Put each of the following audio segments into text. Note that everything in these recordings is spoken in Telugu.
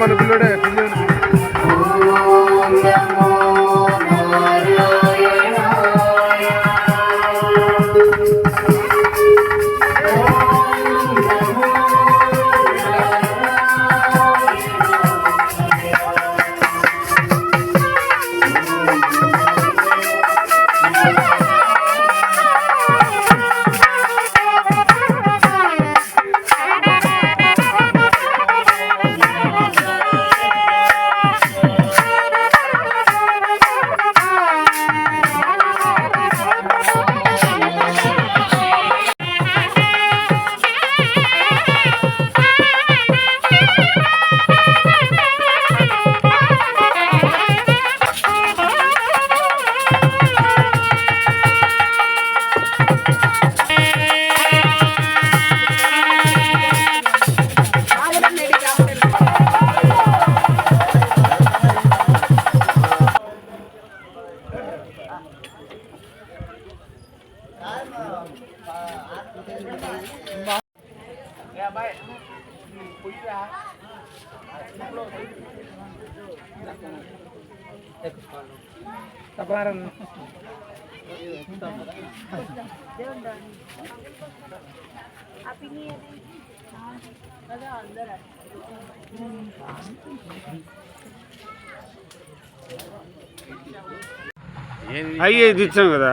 మన పిల్లడే పిల్లలు అయ్యి ఇది ఇచ్చాం కదా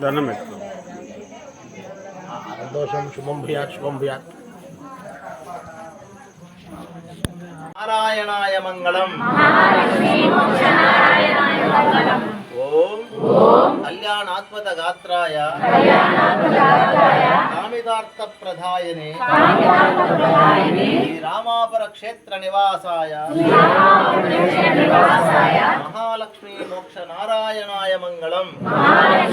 దండం పెట్టు సంతోషం శుభం భూయాత్ శుభం భూయాత్. నారాయణ నారాయణాయ మంగళం. ఓం. కళ్యాణాత్మత గాత్రాయ కామితార్థ ప్రధాయనే శ్రీ రామాపుర క్షేత్ర నివాసాయ మహాలక్ష్మీ మోక్ష నారాయణాయ మంగళం ఓం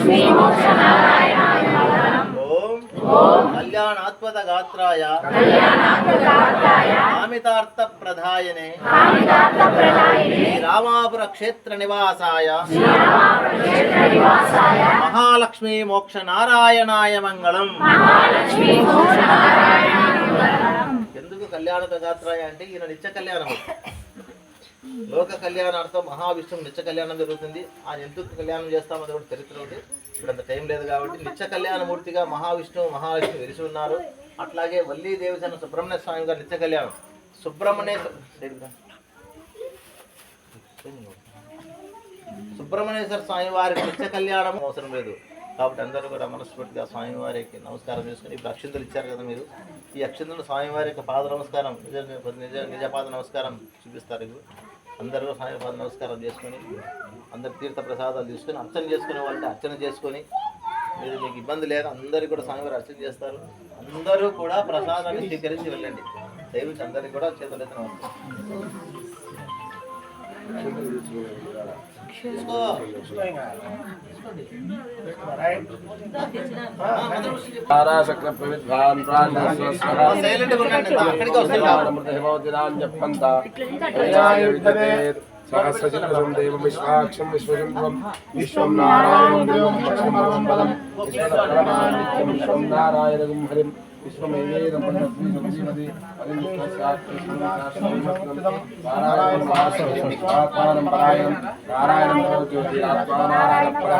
కళ్యాణాత్మత గాత్రాయ కామితార్థ ప్రధాయనే రామాపుర క్షేత్ర నివాసాయ మహాలక్ష్మీ మోక్ష నారాయణాయ మంగళం ఎందుకు కళ్యాణత గాత్రాయ అంటే ఈయన నిత్య కళ్యాణము లోక కళ్యాణార్థం మహావిష్ణువు నిత్య కళ్యాణం జరుగుతుంది. ఆయన ఎందుకు కళ్యాణం చేస్తామో కూడా చరిత్ర ఉంది. ఇప్పుడు అంత టైం లేదు కాబట్టి నిత్య కళ్యాణమూర్తిగా మహావిష్ణువు మహావిష్ణువు వెలిసి ఉన్నారు. అట్లాగే వల్లీ దేవసేన సుబ్రహ్మణ్య స్వామి గారు నిత్య కళ్యాణం. సుబ్రహ్మణ్య సుబ్రహ్మణ్యేశ్వర స్వామి వారికి నిత్య కళ్యాణం అవసరం లేదు. కాబట్టి అందరూ కూడా మనస్ఫూర్తిగా స్వామివారికి నమస్కారం చేసుకుని ఇప్పుడు అక్షింతలు ఇచ్చారు కదా మీరు. ఈ అక్షింతలు స్వామివారి యొక్క పాద నమస్కారం నిజ నిజ నిజపాద నమస్కారం చూపిస్తారు ఇప్పుడు. అందరూ స్వామి పాద నమస్కారం చేసుకొని అందరు తీర్థ ప్రసాదాలు తీసుకొని అర్చన చేసుకునే వాళ్ళంటే అర్చన చేసుకొని మీరు మీకు ఇబ్బంది లేదు అందరూ కూడా స్వామివారు అర్చన చేస్తారు. అందరూ కూడా ప్రసాదాన్ని స్వీకరించి వెళ్ళండి. దయవించి అందరికీ కూడా చేతులైతే నమస్కారం తారాశక్ర ప్రవిద్వాన్ సైలెంట్గా ఉండండి దేవం విశ్వాక్షం విశ్వజంత్రం విశ్వం నారాయణం దేవం లక్ష్మణం బలం విశ్వదపరమానిత్యం విశ్వం నారాయణం హరిం. విశ్వమేవేదం పండస్మి సంజీవతి హరిం విశ్వశాస్త్రం నారాయణం ఆత్మానం పరాయణం నారాయణం జ్యోతి ఆత్మా నారాయణ పరః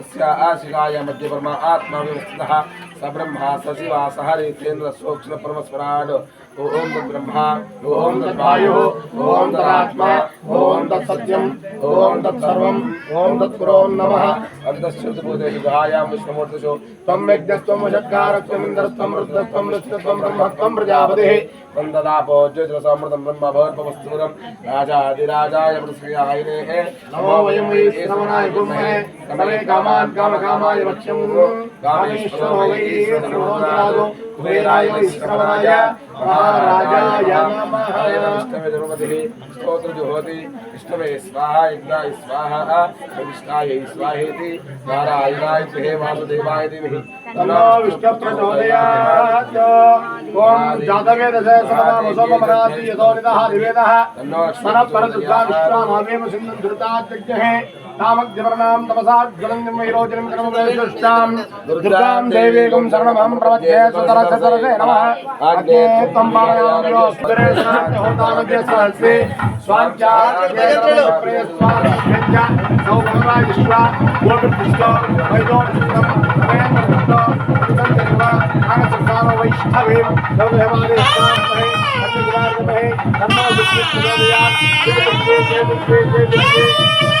तस्य आशिकाय मध्ये परमा आत्मा व्यवस्थितः स ब्रह्मा स शिवा स हरितेन्द्र सोक्षण परमस्वराड ओम तद्ब्रह्मा ओम तद्वायुः ओम तदात्मा ओम तत्सत्यम्, ओम तत्सर्वम्, ओम तत्पुरो नमः। अर्धश्रुतभूतेषु गायां विष्णुमूर्तिषु त्वं यज्ञस्त्वं वशत्कारस्त्वम् इन्द्रस्त्वं रुद्रस्त्वं ऋष्णस्त्वं ब्रह्मत्वं प्रजापतिः। ब्रह्म भवत्पवस्तूरं राजाधिराजाय पृथ्व्यायिने नमो वयं वै श्रवणाय कुर्महे। समे कामान् कामकामाय वक्ष्यम्। कामेश्वरो वै सर्वोदरादो కుబేరాయ విష్ణవనాయ మహారాజాయ నమః. విష్ణవే ఇంద్రాయ స్వాహ స్వాహేతి. నారాయణాయ స్వహే వాసుదేవాయ దేవి నమో नामग्निवर्णाम् तमसाज्वलन्निम् वैरोचनम् कर्मप्रयजुष्टाम् दुर्गाम् देवीकम् शरणमहम् प्रवच्ये सुतरसतरसे नमः अग्ने त्वम् पावयामग्रोऽस्तुरे स्वान्त्यहोतामग्रे सहस्रे स्वान्त्याग्रेस्वान्त्या सौ भगवान् विश्वा गोपिष्ट वैलोचनम् वयमृष्ट कृतन्देव आनसंसारो वैष्ठवे नवदेवादेशान्तरे अग्निगुणार्गमहे धर्मो विश्वे सुगोदयात् जय जय जय जय जय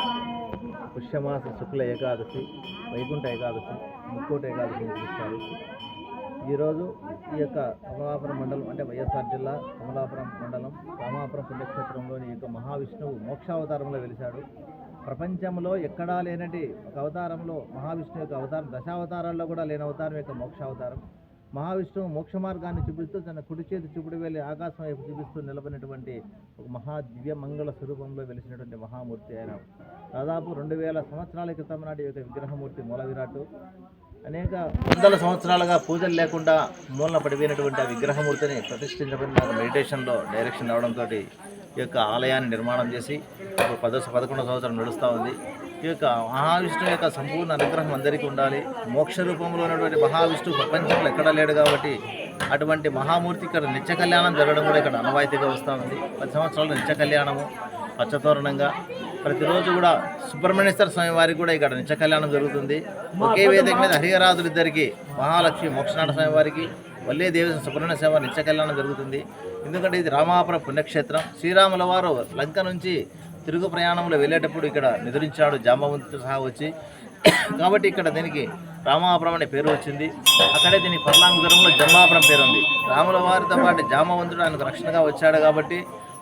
పుష్యమాస శుక్ల ఏకాదశి వైకుంఠ ఏకాదశి ముక్కోటి ఏకాదశి అని పిలుస్తారు. ఈరోజు ఈ యొక్క కమలాపురం మండలం అంటే వైఎస్ఆర్ జిల్లా కమలాపురం మండలం రామాపురం పుణ్యక్షేత్రంలోని యొక్క మహావిష్ణువు మోక్షావతారంలో వెలిశాడు. ప్రపంచంలో ఎక్కడా లేనటి ఒక అవతారంలో మహావిష్ణువు యొక్క అవతారం దశావతారాల్లో కూడా లేని అవతారం యొక్క మోక్ష అవతారం మహావిష్ణువు మోక్ష మార్గాన్ని చూపిస్తూ తన కుడి చేతి చూపుడు వెళ్ళి ఆకాశం వైపు చూపిస్తూ నిలబడినటువంటి ఒక మహా దివ్య మంగళ స్వరూపంలో వెలిసినటువంటి మహామూర్తి ఆయన. దాదాపు రెండు వేల సంవత్సరాల క్రితం నాటి యొక్క విగ్రహమూర్తి మూల విరాటు అనేక వందల సంవత్సరాలుగా పూజలు లేకుండా మూలన పడిపోయినటువంటి ఆ విగ్రహమూర్తిని ప్రతిష్ఠించబడిన మెడిటేషన్లో డైరెక్షన్ రావడంతో ఈ యొక్క ఆలయాన్ని నిర్మాణం చేసి ఇప్పుడు పదో పదకొండో సంవత్సరం నడుస్తూ ఉంది. ఈ యొక్క మహావిష్ణువు యొక్క సంపూర్ణ అనుగ్రహం అందరికీ ఉండాలి. మోక్ష రూపంలో ఉన్నటువంటి మహావిష్ణువు ప్రపంచంలో ఎక్కడా లేడు కాబట్టి అటువంటి మహామూర్తి ఇక్కడ నిత్య కళ్యాణం జరగడం కూడా ఇక్కడ అనవాయితీగా వస్తూ ఉంది. పది సంవత్సరాలు నిత్య కళ్యాణము పచ్చతోరణంగా. ప్రతిరోజు కూడా సుబ్రహ్మణ్యేశ్వర స్వామి వారికి కూడా ఇక్కడ నిత్య కళ్యాణం జరుగుతుంది. ఒకే వేదిక మీద హరిహరాదులు ఇద్దరికి మహాలక్ష్మి మోక్షనాథ స్వామి వారికి వల్లే దేవి సుబ్రహ్మణ్య స్వామి వారి నిత్య కళ్యాణం జరుగుతుంది. ఎందుకంటే ఇది రామాపురం పుణ్యక్షేత్రం. శ్రీరాముల వారు లంక నుంచి తిరుగు ప్రయాణంలో వెళ్ళేటప్పుడు ఇక్కడ నిద్రించాడు జాంబవంతుతో సహా వచ్చి. కాబట్టి ఇక్కడ దీనికి రామాపురం అనే పేరు వచ్చింది. అక్కడే దీని పర్లాంగురంలో జన్మాపురం పేరు ఉంది రాముల వారితో పాటు జామవంతుడు ఆయనకు రక్షణగా వచ్చాడు కాబట్టి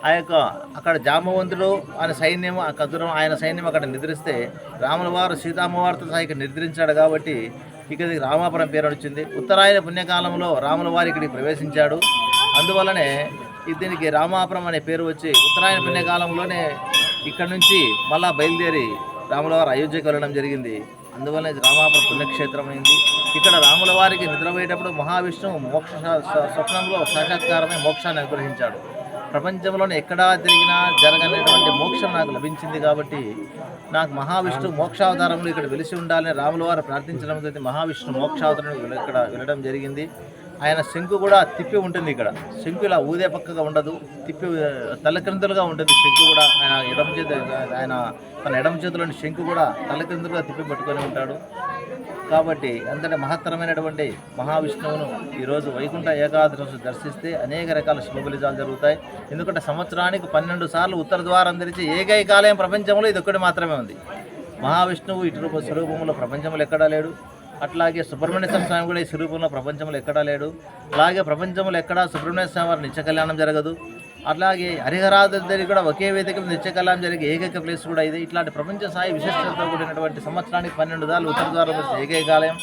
ఆ యొక్క అక్కడ జామవంతుడు ఆయన సైన్యం ఆ కదురం ఆయన సైన్యం అక్కడ నిద్రిస్తే రాముల వారు సీతామ్మవారితో సహా ఇక్కడ నిద్రించాడు కాబట్టి ఇక్కడ రామాపురం పేరు వచ్చింది. ఉత్తరాయణ పుణ్యకాలంలో రాముల వారి ఇక్కడికి ప్రవేశించాడు. అందువల్లనే దీనికి రామాపురం అనే పేరు వచ్చి ఉత్తరాయణ పుణ్యకాలంలోనే ఇక్కడ నుంచి మళ్ళా బయలుదేరి రాములవారు అయోధ్యకు వెళ్ళడం జరిగింది. అందువల్ల రామాపురం పుణ్యక్షేత్రం అయింది. ఇక్కడ రాముల వారికి నిద్రపోయేటప్పుడు మహావిష్ణువు మోక్ష స్వప్నంలో సాక్షాత్కారమే మోక్షాన్ని అనుగ్రహించాడు. ప్రపంచంలోనే ఎక్కడా తిరిగినా జరగనేటువంటి మోక్షం నాకు లభించింది కాబట్టి నాకు మహావిష్ణువు మోక్షావతారంలో ఇక్కడ వెలిసి ఉండాలని రాముల వారు ప్రార్థించడంతో మహావిష్ణువు మోక్షావతారం ఇక్కడ వెళ్ళడం జరిగింది. ఆయన శంకు కూడా తిప్పి ఉంటుంది ఇక్కడ. శంకు ఇలా ఊదే పక్కగా ఉండదు. తిప్పి తలక్రిందులుగా ఉంటుంది శంకు కూడా. ఆయన ఎడమ చేతి ఆయన తన ఎడమ చేతిలోని శంకు కూడా తలక్రిందులుగా తిప్పి పట్టుకొని ఉంటాడు. కాబట్టి అంతటి మహత్తరమైనటువంటి మహావిష్ణువును ఈరోజు వైకుంఠ ఏకాదశి దర్శిస్తే అనేక రకాల శుభబలిజాలు జరుగుతాయి. ఎందుకంటే సంవత్సరానికి పన్నెండు సార్లు ఉత్తర ద్వారం తెరిచి ఏకైకాలయం ప్రపంచంలో ఇది ఒక్కటి మాత్రమే ఉంది. మహావిష్ణువు ఇటు రూప స్వరూపంలో ప్రపంచంలో ఎక్కడా లేడు. అట్లాగే సుబ్రహ్మణ్య స్వామి కూడా ఈ స్వరూపంలో ప్రపంచంలో ఎక్కడా లేడు. అలాగే ప్రపంచంలో ఎక్కడా సుబ్రహ్మణ్య స్వామి వారి నిత్య కళ్యాణం జరగదు. అట్లాగే హరిహరాదుల కూడా ఒకే వేదిక మీద నిత్య కళ్యాణం జరిగే ఏకైక ప్లేస్ కూడా ఇది. ఇట్లాంటి ప్రపంచ స్థాయి విశిష్టతతో కూడినటువంటి సంవత్సరానికి పన్నెండు సార్లు ఉత్తర ద్వారం ఏకైక ఆలయం.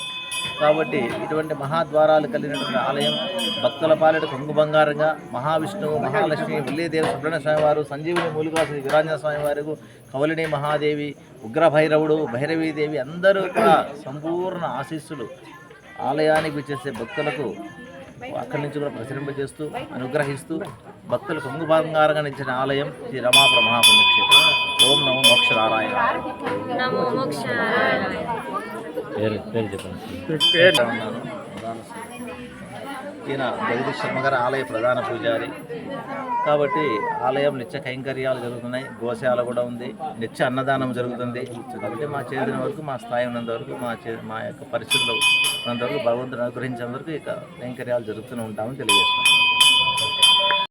కాబట్టి ఇటువంటి మహాద్వారాలు కలిగినటువంటి ఆలయం భక్తుల పాలిట కొంగు బంగారంగా మహావిష్ణువు మహాలక్ష్మి విల్లేదేవి సుబ్రహ్మణ్య స్వామి వారు సంజీవుని మూలికాసు విరాంజన స్వామి వారు కవలిని మహాదేవి ఉగ్రభైరవుడు భైరవీదేవి అందరూ కూడా సంపూర్ణ ఆశీస్సులు ఆలయానికి వచ్చేసే భక్తులకు అక్కడి నుంచి కూడా ప్రసరింపజేస్తూ అనుగ్రహిస్తూ భక్తులు కొంగు బంగారంగా నిచ్చిన ఆలయం శ్రీ రమాపుర మహాపుణ్యక్షేత్రం. ఓం నమో మోక్ష నారాయణ నమో ఉన్నాను. ఈయన జగదీష్ శర్మ గారి ఆలయ ప్రధాన పూజారి. కాబట్టి ఆలయం నిత్య కైంకర్యాలు జరుగుతున్నాయి. గోశాల కూడా ఉంది. నిత్య అన్నదానం జరుగుతుంది. కాబట్టి మా చేసిన వరకు మా స్థాయి ఉన్నంత వరకు మా చే మా యొక్క పరిస్థితులు ఉన్నంత వరకు భగవంతుడు అనుగ్రహించేంత వరకు ఇక కైంకర్యాలు జరుగుతూనే ఉంటామని తెలియజేస్తున్నాం.